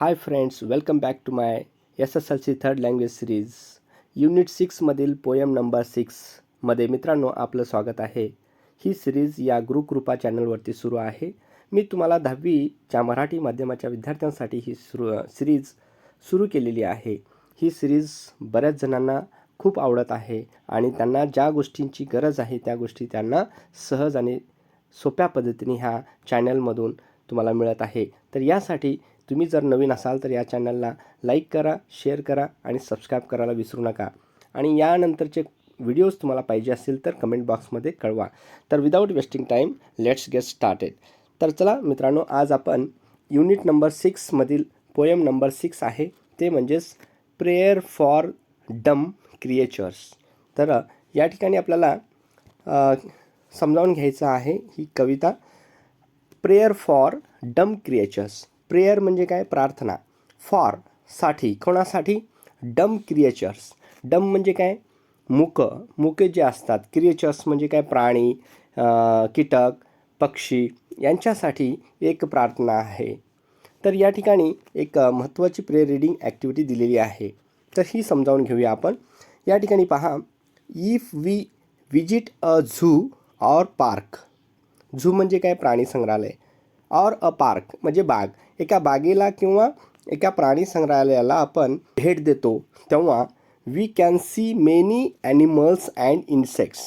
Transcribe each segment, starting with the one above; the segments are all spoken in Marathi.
Hi friends welcome back to my S S L C third language series unit सिक्समधील poem number सिक्समध्ये मित्रांनो आपलं स्वागत आहे. ही सिरीज या गुरुकृपा चॅनलवरती सुरू आहे. मी तुम्हाला दहावीच्या मराठी माध्यमाच्या विद्यार्थ्यांसाठी ही सुरू सिरीज सुरू केलेली आहे. ही सिरीज बऱ्याच जणांना खूप आवडत आहे आणि त्यांना ज्या गोष्टींची गरज आहे त्या गोष्टी त्यांना सहज आणि सोप्या पद्धतीने ह्या चॅनलमधून तुम्हाला मिळत आहे. तर यासाठी तुम्ही जर नवीन असाल तर या चॅनलला लाईक करा शेअर करा आणि सबस्क्राईब करायला विसरू नका. आणि यानंतरचे व्हिडिओज तुम्हाला पाहिजे असतील तर कमेंट बॉक्समध्ये कळवा. तर without wasting time let's get started तर चला मित्रांनो आज आपण युनिट नंबर सिक्समधील पोयम नंबर सिक्स आहे. ते म्हणजेच प्रेयर फॉर डम क्रिएचर्स तर या ठिकाणी आपल्याला समजावून घ्यायचं आहे ही कविता. Prayer for dumb creatures prayer म्हणजे काय? प्रार्थना. फॉरसाठी. कोणासाठी? डम क्रिएचर्स. डम म्हणजे काय? मुक. मुके जे असतात क्रिएचर्स म्हणजे काय? प्राणी कीटक पक्षी यांच्यासाठी एक प्रार्थना आहे. तर या ठिकाणी एक महत्त्वाची प्रेयर रीडिंग ॲक्टिव्हिटी दिलेली आहे. तर ही समजावून घेऊया आपण. या ठिकाणी पहा. If we visit a zoo or park. Zoo म्हणजे काय? प्राणी संग्रहालय. ऑर अ पार्क म्हणजे बाग. एका बागेला किंवा एका प्राणी संग्रहालयाला आपण भेट देतो तेव्हा we can see many animals and insects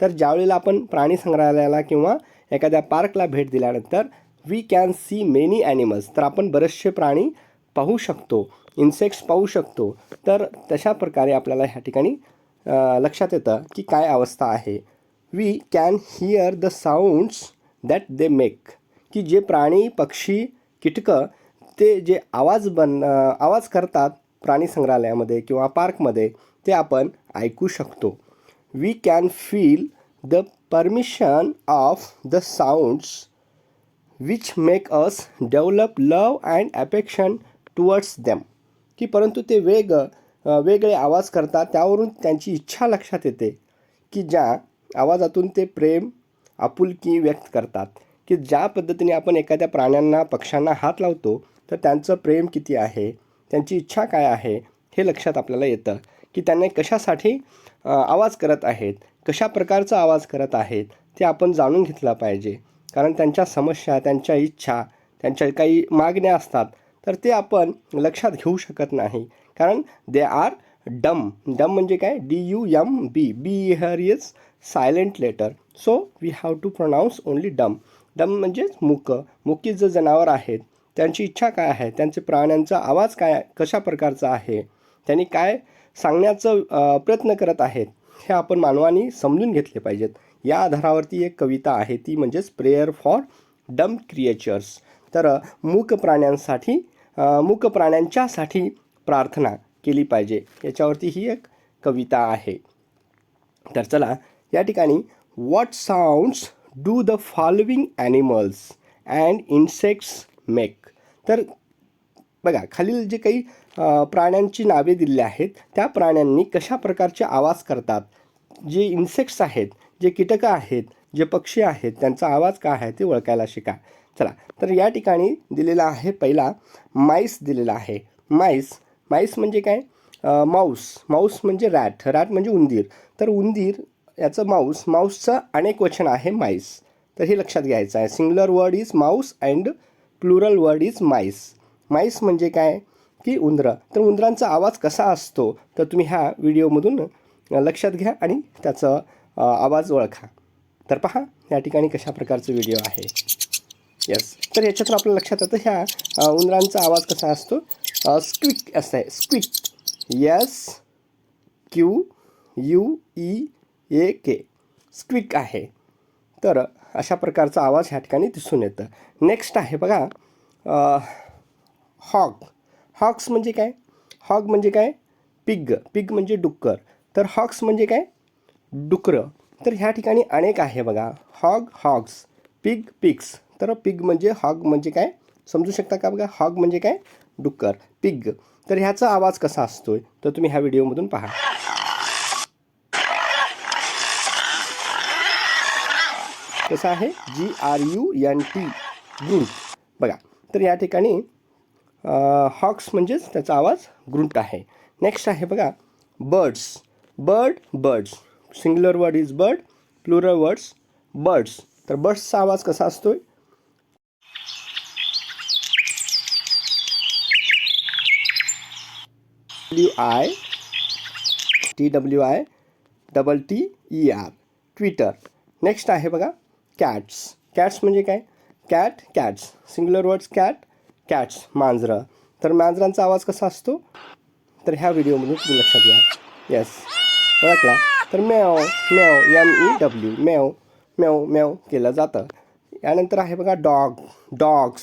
तर ज्यावेळेला आपण प्राणी संग्रहालयाला किंवा एखाद्या पार्कला भेट दिल्यानंतर we can see many animals तर आपण बरेचसे प्राणी पाहू शकतो इन्सेक्ट्स पाहू शकतो. तर तशा प्रकारे आपल्याला ह्या ठिकाणी लक्षात येतं की काय अवस्था आहे. We can hear the sounds that they make की जे प्राणी पक्षी कीटकं ते जे आवाज बन आवाज करतात प्राणी संग्रहालयामध्ये किंवा पार्कमध्ये ते आपण ऐकू शकतो. We can feel the permission of the sounds which make us develop love and affection towards them की परंतु ते वेग वेगळे आवाज करतात त्यावरून त्यांची इच्छा लक्षात येते की ज्या आवाजातून ते प्रेम आपुलकी व्यक्त करतात. की ज्या पद्धतीने आपण एखाद्या प्राण्यांना पक्ष्यांना हात लावतो तर त्यांचं प्रेम किती आहे? त्यांची इच्छा काय आहे? हे लक्षात आपल्याला येतं की त्यांनी कशासाठी आवाज करत आहेत? कशा प्रकारचा आवाज करत आहेत? ते आपण जाणून घेतलं पाहिजे. कारण त्यांच्या समस्या त्यांच्या इच्छा त्यांच्या काही मागण्या असतात तर ते आपण लक्षात घेऊ शकत नाही. कारण दे आर डम डम म्हणजे काय? D U M B B here is silent letter so we have to pronounce only dumb dumb म्हणजेच मुक. मुकी जे जनावर आहेत त्यांची इच्छा काय आहे? त्यांचे प्राण्यांचा आवाज काय कशा प्रकारचा आहे? त्यांनी काय सांगण्याचं प्रयत्न करत आहेत हे आपण मानवानी समजून घेतले पाहिजेत. या आधारावरती एक कविता आहे ती म्हणजेच प्रेयर फॉर डम क्रिएचर्स तर मूक प्राण्यांसाठी मूक प्राण्यांच्यासाठी प्रार्थना केली पाहिजे. याच्यावरती ही एक कविता आहे. तर चला या ठिकाणी what sounds do the following animals and insects make तर बघा खालील जे काही प्राण्यांची नावे दिली आहेत त्या प्राण्यांनी कशा प्रकारचे आवाज करतात? जे इन्सेक्ट्स आहेत जे कीटकं आहेत जे पक्षी आहेत त्यांचा आवाज काय आहे ते ओळखायला शिका. चला तर या ठिकाणी दिलेला आहे पहिला माईस दिलेला आहे. माईस माईस म्हणजे काय? माऊस माऊस म्हणजे रॅट रॅट म्हणजे उंदीर. तर उंदीर याचं माऊस माऊसचं अनेक वचन आहे माईस. तर हे लक्षात घ्यायचं आहे. Singular word is mouse and plural word is mice. Mice म्हणजे काय? की उंदरं. तर उंदरांचा आवाज कसा असतो? तर तुम्ही ह्या व्हिडिओमधून लक्षात घ्या आणि त्याचं आवाज ओळखा. तर पहा या ठिकाणी कशा प्रकारचं व्हिडिओ आहे. येस तर याच्यातून आपल्या लक्षात येतं ह्या उंदरांचा आवाज कसा असतो? स्क्विक असं आहे. Squeak S Q U E A K. Squeak आहे. तर अशा प्रकारचा आवाज ह्या ठिकाणी दिसून येतं. नेक्स्ट आहे बघा हॉग हॉक्स म्हणजे काय? हॉग म्हणजे काय? पिग पिग म्हणजे डुक्कर. तर हॉक्स म्हणजे काय? डुकरं. तर ह्या ठिकाणी अनेक आहे बघा. हॉग हॉग्स पिग पिग्स तर पिग म्हणजे हॉग म्हणजे काय? समजू शकता का बघा? हॉग म्हणजे काय? डुक्कर. पिग तर ह्याचा आवाज कसा असतोय? तर तुम्ही ह्या व्हिडिओमधून पहा. कसं आहे? G R U N T grunt बघा तर या ठिकाणी हॉक्स म्हणजेच त्याचा आवाज ग्रुंट आहे. नेक्स्ट आहे बघा birds. Bird birds. Singular word is bird plural words birds तर बर्ड्सचा आवाज कसा असतोय? W I T W I double T E R twitter next आहे बघा कॅट्स कॅट्स म्हणजे काय? Cat cats singular words cat cats मांजरं. तर मांजरांचा आवाज कसा असतो? तर ह्या व्हिडिओमधून तुम्ही लक्षात घ्या. येस ओळखला? तर mew mew M E W mew mew mew केलं जातं. यानंतर आहे बघा डॉग डॉग्स.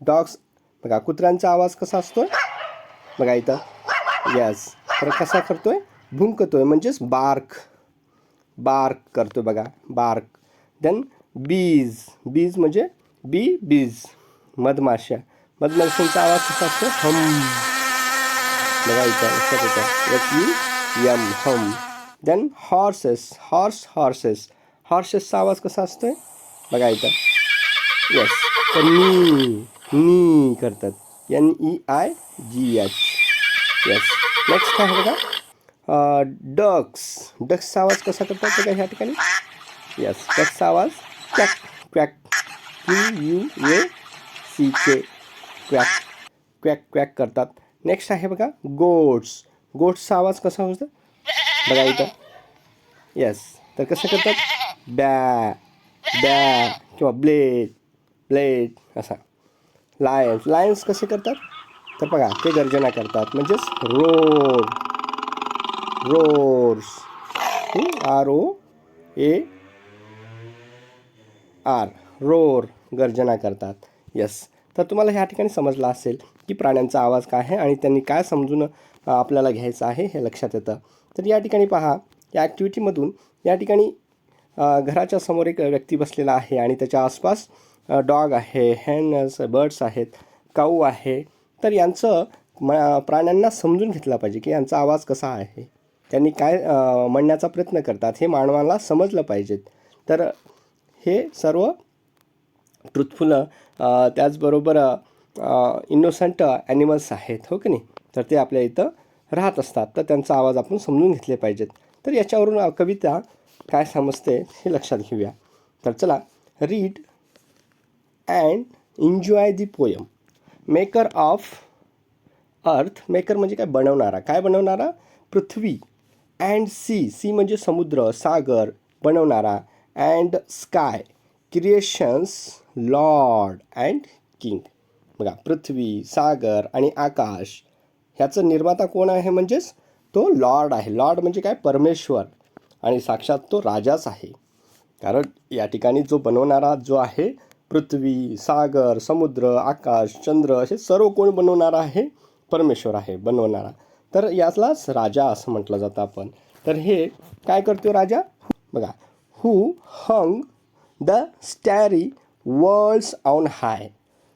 डॉग्स. बघा कुत्र्यांचा आवाज कसा असतो बघा इथं. येस तर कसा करतोय? भुंकतोय म्हणजेच बार्क. बार्क करतोय बघा. बार्क. देन बीज बीज म्हणजे बी बीज मधमाशा मधमाशांचा आवाज़ कसा असतो? Hum. H U M hum. Then horses horse horses हॉर्सेसचा आवाज़ कसा असतोय? बघा येस तर नी नी करतात. N E I G H yes next आहे बघा. डक्स डक्सचा आवाज़ कसा करतात? बघा ह्या ठिकाणी. येस डक्सचा आवाज़ quack quack Q U A C K quack quack quack करतात नेक्स्ट आहे बघा गोट्स गोट्सचा आवाज़ कसा होतो? बघा इथं. येस तर कसं करतात? बॅ बॅ किंवा ब्लेड ब्लेड असा. लायन्स लायन्स कसे करतात? तर बघा, ते गर्जना करतात. म्हणजेच roar roars R O A R roar गर्जना करतात. यस तर तुम्हाला ह्या ठिकाणी समजलं असेल की प्राण्यांचा आवाज काय आहे आणि त्यांनी काय समजून आपल्याला घ्यायचं आहे हे लक्षात येतं. तर या ठिकाणी पहा या ॲक्टिव्हिटीमधून या ठिकाणी घराच्या समोर एक व्यक्ती बसलेला आहे आणि त्याच्या आसपास डॉग आहे हॅन्स बर्ड्स आहेत काऊ आहे. तर यांचं म प्राण्यांना समजून घेतला पाहिजे की यांचा आवाज कसा आहे. त्यांनी काय म्हणण्याचा प्रयत्न करतात हे मानवाला समजलं पाहिजेत. तर हे सर्व ट्रुथफुल त्याचबरोबर इनोसंट ॲनिमल्स आहेत हो की नाही? तर ते आपल्या इथं राहत असतात. तर त्यांचा आवाज आपण समजून घेतले पाहिजेत. तर याच्यावरून कविता काय समजते हे लक्षात घेऊया. तर चला read and enjoy the poem maker of earth maker म्हणजे काय? बनवणारा. काय बनवणारा? पृथ्वी. अँड सी सी म्हणजे समुद्र सागर बनवणारा. And sky creations lord and king. बघा पृथ्वी सागर आणि आकाश ह्याचं निर्माता कोण आहे म्हणजेच तो लॉर्ड आहे. लॉर्ड म्हणजे काय? परमेश्वर. आणि साक्षात तो राजाच आहे. कारण या ठिकाणी जो बनवणारा जो आहे पृथ्वी सागर समुद्र आकाश चंद्र असे सर्व कोण बनवणारा आहे? परमेश्वर आहे बनवणारा. तर यालाच राजा असं म्हटलं जातं आपण. तर हे काय करतो राजा? बघा who hung the starry worlds on high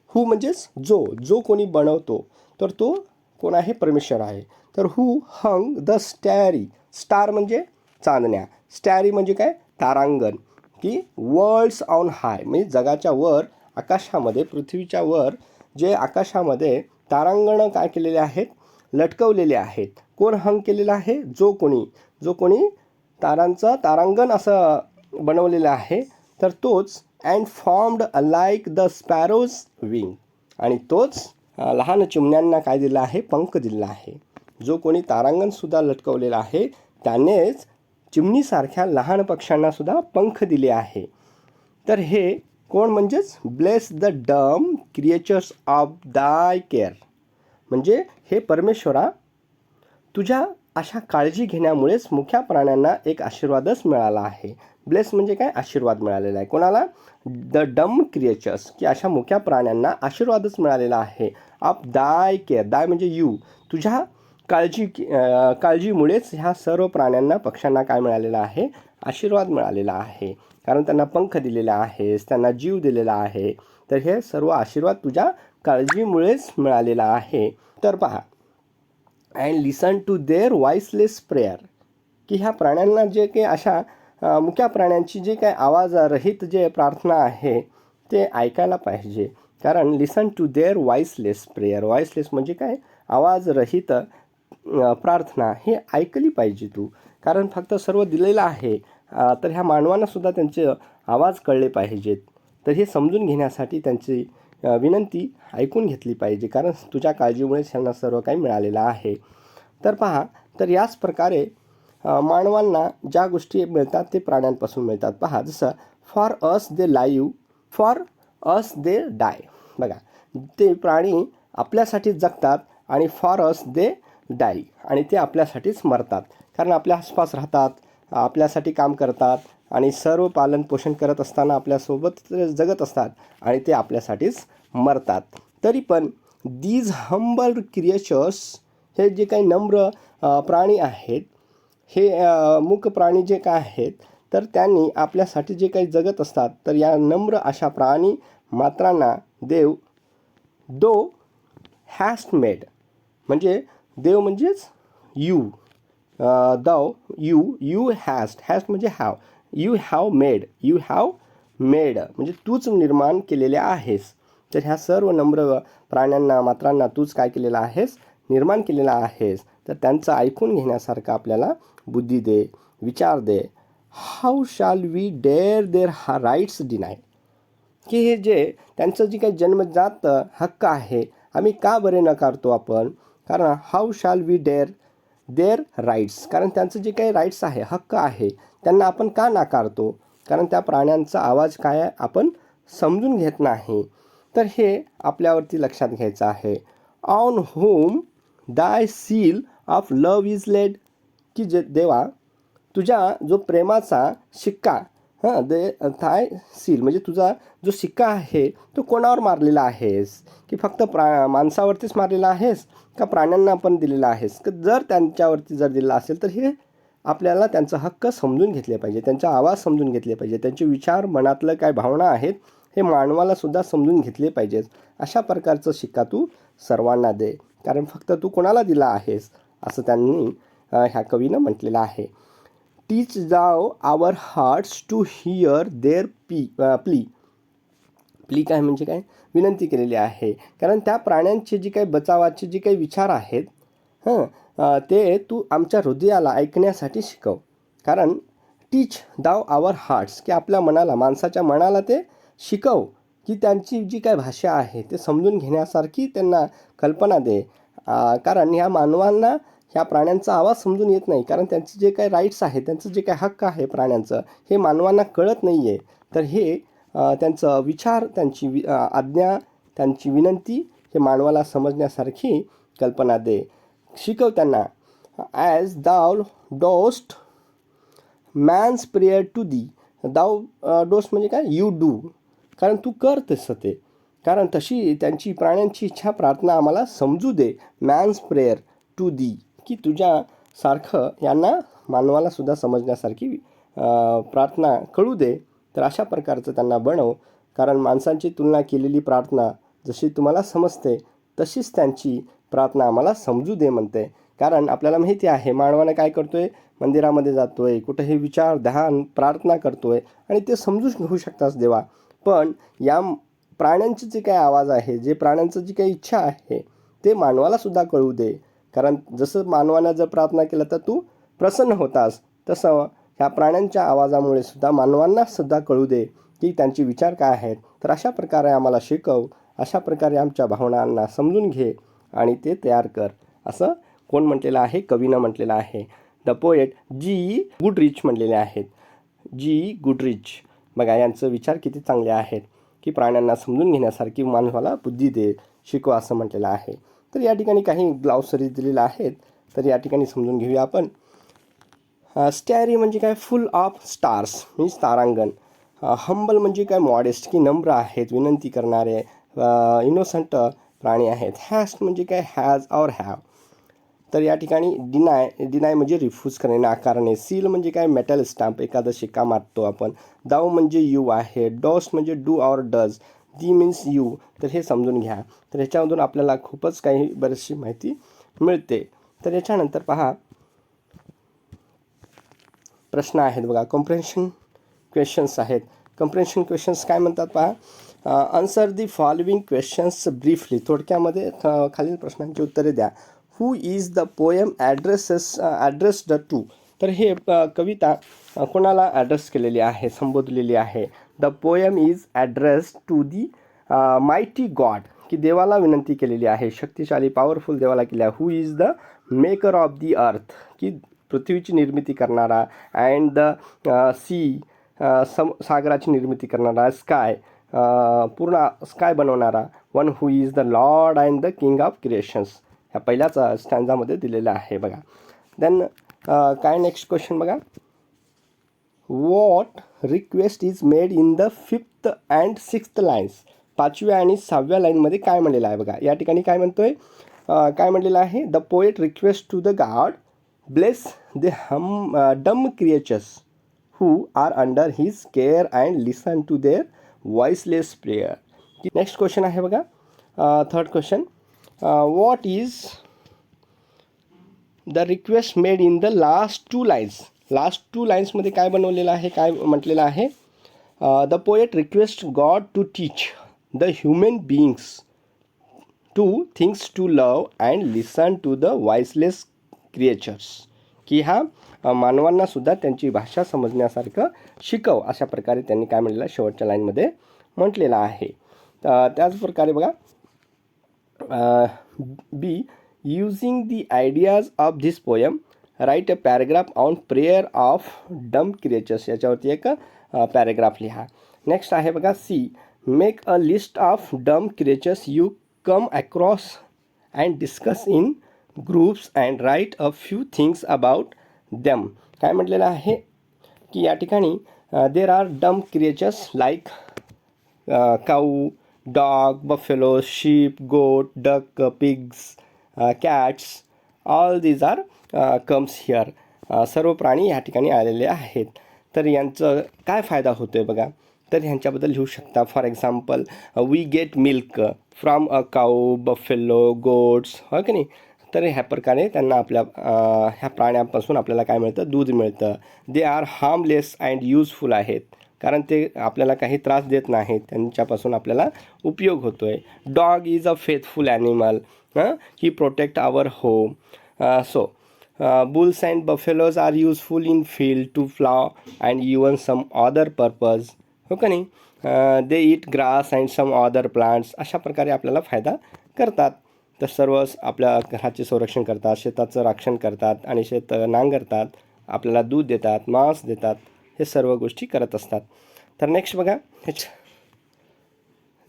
who म्हणजेच जो जो कोणी बनवतो तर तो कोण आहे? परमेश्वर आहे. तर हू हंग द स्टॅरी स्टार म्हणजे चांदण्या. स्टॅरी म्हणजे काय? तारांगण. की वर्ल्ड्स ऑन हाय म्हणजे जगाच्या वर आकाशामध्ये पृथ्वीच्या वर जे आकाशामध्ये तारांगणं काय केलेले आहेत? लटकवलेले आहेत. कोण हंग केलेलं आहे? जो कोणी. जो कोणी तारांचं तारांगण असं बनवलेलं आहे तर तोच and formed like the sparrow's wing आणि तोच लहान चिमण्यांना काय दिलं आहे? पंख दिलेला आहे. जो कोणी तारांगणसुद्धा लटकवलेला आहे त्यानेच चिमणीसारख्या लहान पक्ष्यांनासुद्धा पंख दिले आहे. तर हे कोण म्हणजेच? Bless the dumb creatures of thy care म्हणजे हे परमेश्वरा तुझ्या अशा काळजी घेण्यामुळेच मुख्या प्राण्यांना एक आशीर्वादच मिळाला आहे. ब्लेस म्हणजे काय? आशीर्वाद मिळालेला आहे. कोणाला? द डम क्रिएचर्स की अशा मुख्या प्राण्यांना आशीर्वादच मिळालेला आहे. आप दाय केअर दाय म्हणजे यू. तुझ्या काळजी काळजीमुळेच ह्या सर्व प्राण्यांना पक्ष्यांना काय मिळालेलं आहे? आशीर्वाद मिळालेला आहे. कारण त्यांना पंख दिलेला आहेस त्यांना जीव दिलेला आहे. तर हे सर्व आशीर्वाद तुझ्या काळजीमुळेच मिळालेला आहे. तर पहा and listen to their voiceless prayer की ह्या प्राण्यांना जे काही अशा मुख्या मुक्या प्राण्यांची जे काही आवाजरहित जे प्रार्थना आहे ते ऐकायला पाहिजे. कारण listen to their voiceless prayer voiceless म्हणजे काय? आवाजरहित प्रार्थना हे ऐकली पाहिजे तू. कारण फक्त सर्व दिलेलं आहे तर ह्या मानवांनासुद्धा त्यांचे आवाज कळले पाहिजेत. तर हे समजून घेण्यासाठी त्यांची विनंती ऐकून घेतली पाहिजे. कारण तुझ्या काळजीमुळेच ह्यांना सर्व काही मिळालेलं आहे. तर पहा तर याच प्रकारे मानवांना ज्या गोष्टी मिळतात ते प्राण्यांपासून मिळतात. पहा जसं for us they live for us they die बघा ते प्राणी आपल्यासाठी जगतात आणि फॉर अस दे डाय आणि ते आपल्यासाठीच मरतात. कारण आपल्या आसपास राहतात आपल्यासाठी काम करतात आणि सर्व पालन पोषण करत असताना आपल्यासोबत जगत असतात आणि ते आपल्यासाठीच मरतात. तरी पण दीज हंबल क्रिएचर्स हे जे काही नम्र प्राणी आहेत हे मूक प्राणी जे काय आहेत तर त्यांनी आपल्यासाठी जे काही जगत असतात तर या नम्र अशा प्राणी मात्रांना देव दो हॅस्ट मेड म्हणजे देव म्हणजेच you thou you you hast hast म्हणजे have you have made you have made म्हणजे तूच निर्माण केलेले आहेस. तर ह्या सर्व नम्र प्राण्यांना मात्रांना तूच काय केलेलं आहेस? निर्माण केलेला आहेस. तर त्यांचं ऐकून घेण्यासारखं आपल्याला बुद्धी दे विचार दे. How shall we dare their हा राईट्स डिनाय की हे जे त्यांचं जे काही जन्मजात हक्क आहे आम्ही का बरे नकारतो आपण? कारण how shall we dare there rights कारण त्यांचं जे काही राईट्स आहे हक्क आहे त्यांना आपण का नाकारतो? कारण त्या प्राण्यांचा आवाज काय आहे आपण समजून घेत नाही. तर हे आपल्यावरती लक्षात घ्यायचं आहे. On whom thy seal of love is laid की जे देवा तुझ्या जो प्रेमाचा शिक्का हां दे थाय सील. म्हणजे तुझा जो शिक्का आहे तो कोणावर मारलेला आहेस? की फक्त प्रा माणसावरतीच मारलेला आहेस? का प्राण्यांना पण दिलेला आहेस? का जर त्यांच्यावरती जर दिलेला असेल तर हे आपल्याला त्यांचा हक्क समजून घेतले पाहिजे. त्यांचा आवाज समजून घेतले पाहिजे. त्यांचे विचार मनातलं काय भावना आहेत हे मानवाला सुद्धा समजून घेतले पाहिजेत अशा प्रकारचं शिक्का तू सर्वांना दे. कारण फक्त तू कोणाला दिला आहेस? असं त्यांनी ह्या कवीनं म्हटलेलं आहे. Teach thou our hearts to hear their P plea plea काय म्हणजे काय? विनंती केलेली आहे. कारण त्या प्राण्यांचे जी काही बचावाचे जे काही विचार आहेत हां ते तू आमच्या हृदयाला ऐकण्यासाठी शिकव. कारण टीच दाव आवर हार्ट्स की आपल्या मनाला माणसाच्या मनाला ते शिकव की त्यांची जी काय भाषा आहे ते समजून घेण्यासारखी त्यांना कल्पना दे. कारण ह्या मानवांना ह्या प्राण्यांचा आवाज समजून येत नाही. कारण त्यांचे जे काही राईट्स आहे त्यांचं जे काही हक्क आहे प्राण्यांचं हे मानवांना कळत नाही आहे तर हे त्यांचं विचार त्यांची वि आज्ञा त्यांची विनंती हे मानवाला समजण्यासारखी कल्पना दे. शिकव त्यांना. As thou dost man's prayer to thee thou dost म्हणजे काय? यू डू कारण तू कर तसं ते. कारण तशी त्यांची प्राण्यांची इच्छा प्रार्थना आम्हाला समजू दे. मॅन्स प्रेयर टू दी की तुझ्यासारखं यांना मानवाला सुद्धा समजण्यासारखी प्रार्थना कळू दे तर अशा प्रकारचं त्यांना बनव. कारण माणसांची तुलना केलेली प्रार्थना जशी तुम्हाला समजते तशीच त्यांची प्रार्थना आम्हाला समजू दे म्हणते. कारण आपल्याला माहिती आहे मानवाने काय करतो आहे मंदिरामध्ये जातो आहे कुठेही विचार ध्यान प्रार्थना करतो आहे आणि ते समजू घेऊ शकतास देवा. पण या प्राण्यांचे जे काही आवाज आहे जे प्राण्यांचं जी काही इच्छा आहे ते मानवालासुद्धा कळू दे. कारण जसं मानवानं जर प्रार्थना केलं तर तू प्रसन्न होतास तसं ह्या प्राण्यांच्या आवाजामुळे सुद्धा मानवांना सुद्धा कळू दे की त्यांचे विचार काय आहेत. तर अशा प्रकारे आम्हाला शिकव अशा प्रकारे आमच्या भावनांना समजून घे आणि ते तयार कर. असं कोण म्हटलेलं आहे? कवीनं म्हटलेलं आहे. द पोएट जी गुडरिच म्हणलेले आहेत. जी गुडरिच बघा यांचं विचार किती चांगले आहेत की प्राण्यांना समजून घेण्यासारखी माणसाला बुद्धी दे शिकवा असं म्हटलेलं आहे. तर या ठिकाणी काही ग्लाउसरीज दिलेल्या आहेत. तर या ठिकाणी समजून घेऊया आपण. स्टॅरी म्हणजे काय? फुल ऑफ स्टार्स म्हणजे तारांगण. हंबल म्हणजे काय? मॉडेस्ट की नम्र आहेत विनंती करणारे इनोसंट प्राणी आहेत. हॅस्ट म्हणजे काय? हॅज और हॅव तर या ठिकाणी डिनाय डिनाय म्हणजे रिफ्यूज करणे नाकारणे. सील म्हणजे काय? मेटल स्टॅम्प एखादा शिक्का मारतो आपण. दाव म्हणजे यू आहे. डॉस म्हणजे do or does the means you तर हे समजून घ्या. तर ह्याच्यामधून आपल्याला खूपच काही बरीचशी माहिती मिळते. तर याच्यानंतर पहा. प्रश्न आहेत बघा. कॉम्प्रेन्शन क्वेश्चन्स आहेत. कॉम्प्रेन्शन क्वेश्चन्स काय म्हणतात पहा? Answer the following questions briefly थोडक्यामध्ये खालील प्रश्नांची उत्तरे द्या. Who is the poem addresses addressed to तर हे कविता कोणाला ॲड्रेस केलेली आहे संबोधलेली आहे? The poem is address to the mighty god की देवाला विनंती केलेली आहे शक्तिशाली पॉवरफुल देवाला केली आहे. Who is the maker of the earth की पृथ्वीची निर्मिती करणारा अँड द सी सम सागराची निर्मिती करणारा स्काय uh, पूर्ण स्काय बनवणारा. One who is the lord and the king of creations ह्या पहिल्याच स्टँजामध्ये दिलेलं आहे बघा. देन uh, काय नेक्स्ट क्वेश्चन बघा? What request is made in the fifth and sixth lines पाचव्या आणि सहाव्या लाईनमध्ये काय म्हणलेलं आहे बघा. या ठिकाणी काय म्हणतोय? अं, काय म्हणलेलं आहे? The poet request to the god bless the hum dumb creatures who are under his care and listen to their voiceless prayer. Next question आहे बघा. Third question what is the request made in the last two lines last two लाईन्समध्ये काय बनवलेलं आहे काय म्हटलेलं आहे? The poet request god to teach the human beings two things to love and listen to the voiceless creatures की हा मानवांनासुद्धा त्यांची भाषा समजण्यासारखं शिकव अशा प्रकारे त्यांनी काय म्हटलेलं शेवटच्या लाईनमध्ये म्हटलेलं आहे. त्याच त्याचप्रकारे बघा B using the ideas of this poem write a paragraph on prayer of dumb creatures याच्यावरती एक पॅरेग्राफ लिहा. नेक्स्ट आहे बघा C make a list of dumb creatures you come across and discuss in groups and write a few things about them काय म्हटलेलं आहे? की या ठिकाणी there are dumb creatures like cow dog buffalo sheep goat duck pigs cats all these are comes here सर्व प्राणी ह्या ठिकाणी आलेले आहेत. तर यांचं काय फायदा होतो आहे बघा? तर ह्यांच्याबद्दल लिहू शकता. For example we get milk from a cow buffalo goats हो की नाही? तर ह्या प्रकारे त्यांना आपल्या ह्या प्राण्यांपासून आपल्याला काय मिळतं? दूध मिळतं. They are harmless and useful आहेत. कारण ते आपल्याला काही त्रास देत नाहीत. त्यांच्यापासून आपल्याला उपयोग होतो आहे dog is a faithful animal he protect our home so bulls and buffaloes are useful in field to plough and even some other purpose हो का नाही? They eat grass and some other plants अशा प्रकारे आपल्याला फायदा करतात. तर सर्व आपल्या घराचे संरक्षण करतात शेताचं रक्षण करतात आणि शेत नांगरतात आपल्याला दूध देतात मांस देतात. हे सर्व गोष्टी करत असतात. तर नेक्स्ट बघा. ह्याच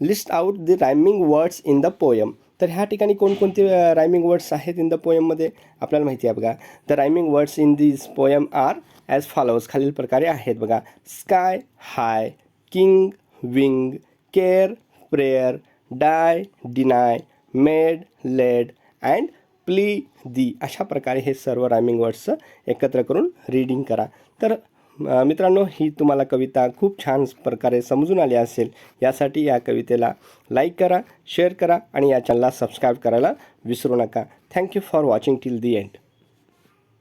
list out the rhyming words in the poem तर ह्या ठिकाणी कोणकोणते रायमिंग वर्ड्स आहेत इन द पोयममध्ये आपल्याला माहिती आहे बघा. The rhyming words in this poem are as follows खालील प्रकारे आहेत बघा. Sky high king wing care prayer die deny made laid and plea thee अशा प्रकारे हे सर्व रायमिंग वर्ड्स एकत्र करून रीडिंग करा. तर मित्रांनो ही तुम्हाला कविता खूप छान प्रकारे समजून आली असेल. यासाठी या कवितेला लाईक करा शेअर करा आणि या चॅनलला सबस्क्राईब करायला विसरू नका. Thank you for watching till the end